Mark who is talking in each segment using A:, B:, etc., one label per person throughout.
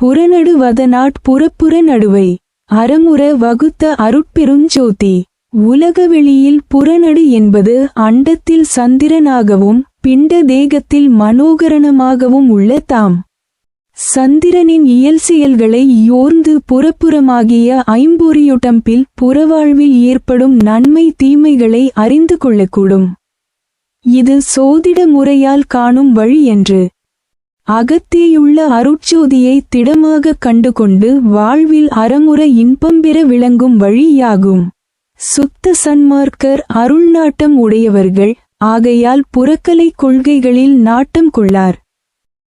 A: புறநடு வதநாட் புறப்புற நடுவை. அறமுற வகுத்த அருட்பெருஞ்சோதி உலகவெளியில் புறநடு என்பது அண்டத்தில் சந்திரனாகவும் பிண்ட தேகத்தில் மனோகரணமாகவும் உள்ள தாம். சந்திரனின் இயல் செயல்களை யோர்ந்து புறப்புறமாகிய ஐம்பொறியுடம்பில் புறவாழ்வில் ஏற்படும் நன்மை தீமைகளை அறிந்து கொள்ளக்கூடும். இது சோதிட முறையால் காணும் வழி என்று அகத்தேயுள்ள அருட்சோதியை திடமாக கண்டுகொண்டு வாழ்வில் அறமுற இன்பம் பெற விளங்கும் வழியாகும். சுத்த சன்மார்க்கர் அருள் நாட்டம் உடையவர்கள் ஆகையால் புறக்கலை கொள்கைகளில் நாட்டம் கொள்ளார்.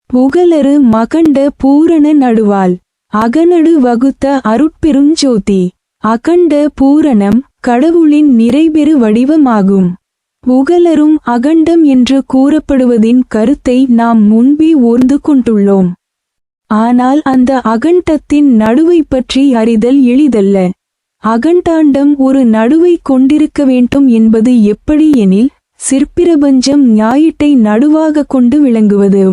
A: புகழரு மகண்ட பூரண நடுவால் அகநடு வகுத்த அருட்பெருஞ்சோதி அகண்ட பூரணம் கடவுளின் நிறைபெறு வடிவமாகும். புகலரும் அகண்டம் என்று கூறப்படுவதின் கருத்தை நாம் முன்பே ஓர்ந்து கொண்டுள்ளோம். ஆனால் அந்த அகண்டத்தின் நடுவை பற்றி அறிதல் எளிதல்ல. அகண்டாண்டம் ஒரு நடுவை கொண்டிருக்க வேண்டும் என்பது எப்படி எனில் சிற்பிரபஞ்சம் ஞாயிட்டை நடுவாக கொண்டு விளங்குவது.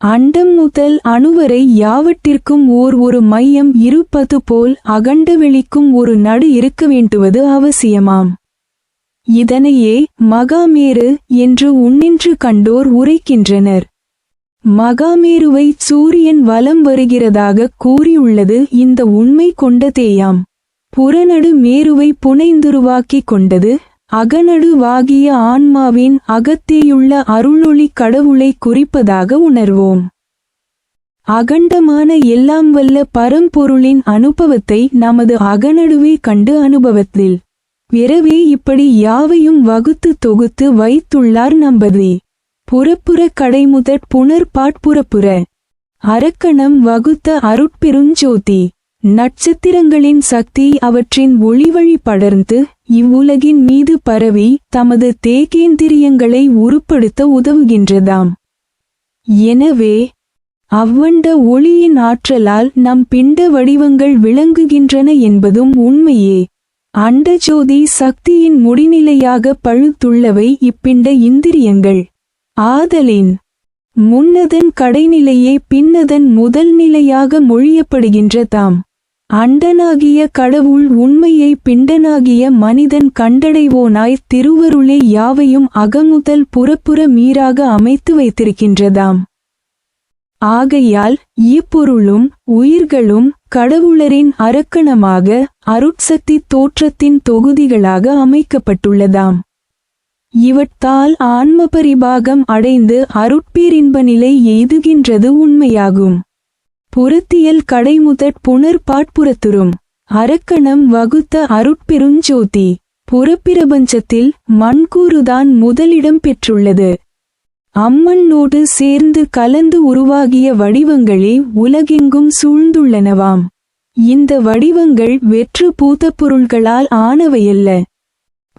A: அண்டம் முதல் அணுவரை யாவற்றிற்கும் ஓர் ஒரு மையம் இருப்பது போல் அகண்ட வெளிக்கும் ஒரு நடு இருக்க வேண்டுவது அவசியமாம். இதனையே மகாமேரு என்று உன்னின்று கண்டோர் உரைக்கின்றனர். மகாமேருவை சூரியன் வலம் வருகிறதாக கூறியுள்ளது இந்த உண்மை கொண்டதேயாம் புறநடு மேருவை புனைந்துருவாக்கிக் கொண்டது அகநடுவாகிய ஆன்மாவின் அகத்தேயுள்ள அருளொளி கடவுளை குறிப்பதாக உணர்வோம். அகண்டமான எல்லாம் வல்ல பரம்பொருளின் அனுபவத்தை நமது அகநடுவே கண்டு அனுபவத்தில் பிறவே இப்படி யாவையும் வகுத்து தொகுத்து வைத்துள்ளார் நம்பதி. புறப்புற கடைமுதற் புனர்பாட்புறப்புற அரக்கணம் வகுத்த அருட்பெருஞ்சோதி நட்சத்திரங்களின் சக்தி அவற்றின் ஒளிவழி படர்ந்து இவ்வுலகின் மீது பரவி தமது தேகேந்திரியங்களை உருப்படுத்த உதவுகின்றதாம். எனவே அவ்வண்ட ஒளியின் ஆற்றலால் நம் பிண்ட வடிவங்கள் விளங்குகின்றன என்பதும் உண்மையே. அண்டஜோதி சக்தியின் முடிநிலையாக பழுத்துள்ளவை இப்பிண்ட இந்திரியங்கள். ஆதலின் முன்னதன் கடைநிலையே பின்னதன் முதல் நிலையாக மொழியப்படுகின்றதாம் அண்டனாகிய கடவுள் உண்மையை பிண்டனாகிய மனிதன் கண்டடைவோனாய் திருவருளே யாவையும் அகமுதல் புறப்புற மீறாக அமைத்து வைத்திருக்கின்றதாம் ஆகையால் இப்பொருளும் உயிர்களும் கடவுளரின் அரக்கணமாக அருட்சக்தி தோற்றத்தின் தொகுதிகளாக அமைக்கப்பட்டுள்ளதாம். இவற்றால் ஆன்ம பரிபாகம் அடைந்து அருட்பேரின்ப நிலை எய்துகின்றது உண்மையாகும். புறத்தியல் கடைமுதற் புனர் பாட்புறத்துரும் அரக்கணம் வகுத்த அருட்பெருஞ்சோதி புறப்பிரபஞ்சத்தில் மண்கூறுதான் முதலிடம் பெற்றுள்ளது. அம்மண்ணோடு சேர்ந்து கலந்து உருவாகிய வடிவங்களே உலகெங்கும் சூழ்ந்துள்ளனவாம். இந்த வடிவங்கள் வெற்று பூதப்பொருள்களால் ஆனவையல்ல.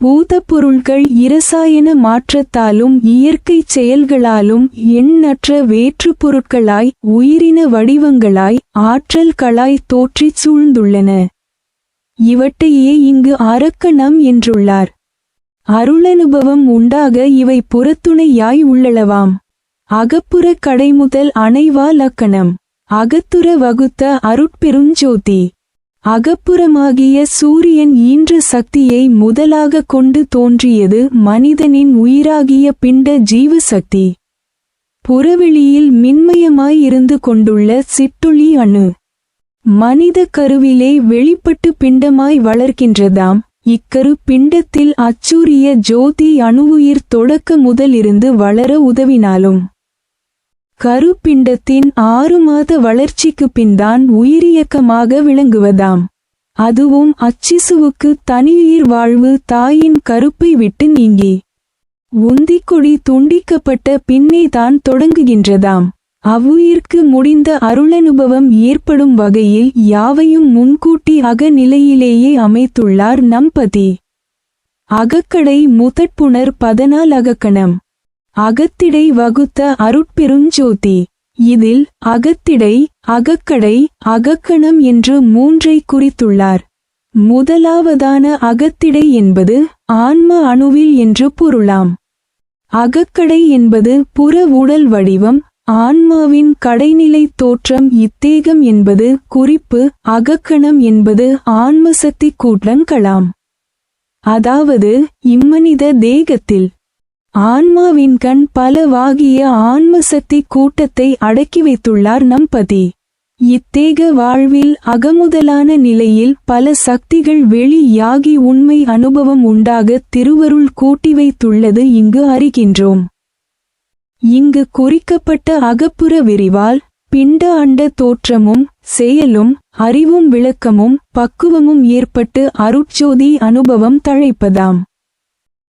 A: பூதப்பொருள்கள் இரசாயன மாற்றத்தாலும் இயற்கைச் செயல்களாலும் எண்ணற்ற வேற்றுப் பொருட்களாய் உயிரின வடிவங்களாய் ஆற்றல்களாய் தோற்றிச் சூழ்ந்துள்ளன. இவற்றையே இங்கு அரக்கணம் என்றுள்ளார். அருளனுபவம் உண்டாக இவை புறத்துணையாய் உள்ளளவாம். அகப்புற கடைமுதல் அணைவா லக்கணம். அகத்துற வகுத்த அருட்பெருஞ்சோதி அகப்புறமாகிய சூரியன் ஈன்ற சக்தியை முதலாக கொண்டு தோன்றியது மனிதனின் உயிராகிய பிண்ட ஜீவசக்தி. புறவெளியில் மின்மயமாய் இருந்து கொண்டுள்ள சிட்டுளி அணு. மனித கருவிலே வெளிப்பட்டு பிண்டமாய் வளர்க்கின்றதாம் இக்கரு பிண்டத்தில் அச்சூரிய ஜோதி அணுவுயிர் தொடக்க முதலிருந்து வளர உதவினாலும். கருப்பிண்டத்தின் ஆறு மாத வளர்ச்சிக்கு பின்தான் உயிரியக்கமாக விளங்குவதாம். அதுவும் அச்சிசுவுக்கு தனியுயிர் வாழ்வு தாயின் கருப்பை விட்டு நீங்கி உந்திக்கொடி துண்டிக்கப்பட்ட பின்னேதான் தொடங்குகின்றதாம். அவ்வுயிர்க்கு முடிந்த அருளனுபவம் ஏற்படும் வகையில் யாவையும் முன்கூட்டி அகநிலையிலேயே அமைத்துள்ளார் நம்பதி. அகக்கடை முதற்புணர் பதனால் அகக்கணம். அகத்திடை வகுத்த அருட்பெருஞ்சோதி. இதில் அகத்திடை அகக்கடை அகக்கணம் என்று மூன்றை குறித்துள்ளார். முதலாவதான அகத்திடை என்பது ஆன்ம அணுவில் என்று பொருளாம். அகக்கடை என்பது புற உடல் வடிவம் ஆன்மாவின் கடைநிலை தோற்றம் இத்தேகம் என்பது குறிப்பு அகக்கணம் என்பது ஆன்மசக்தி கூட்டங்களாம் அதாவது இம்மனித தேகத்தில் ஆன்மாவின் கண் பலவாகிய ஆன்மசக்தி கூட்டத்தை அடக்கி வைத்துள்ளார் நம்பதி இத்தேக வாழ்வில் அகமுதலான நிலையில் பல சக்திகள் வெளியாகி உண்மை அனுபவம் உண்டாக திருவருள் கூட்டி வைத்துள்ளது இங்கு அறிகின்றோம். இங்கு குறிக்கப்பட்ட அகப்புற விரிவால் பிண்ட அண்ட தோற்றமும் செயலும் அறிவும் விளக்கமும் பக்குவமும் ஏற்பட்டு அருட்சோதி அனுபவம் தழைப்பதாம்.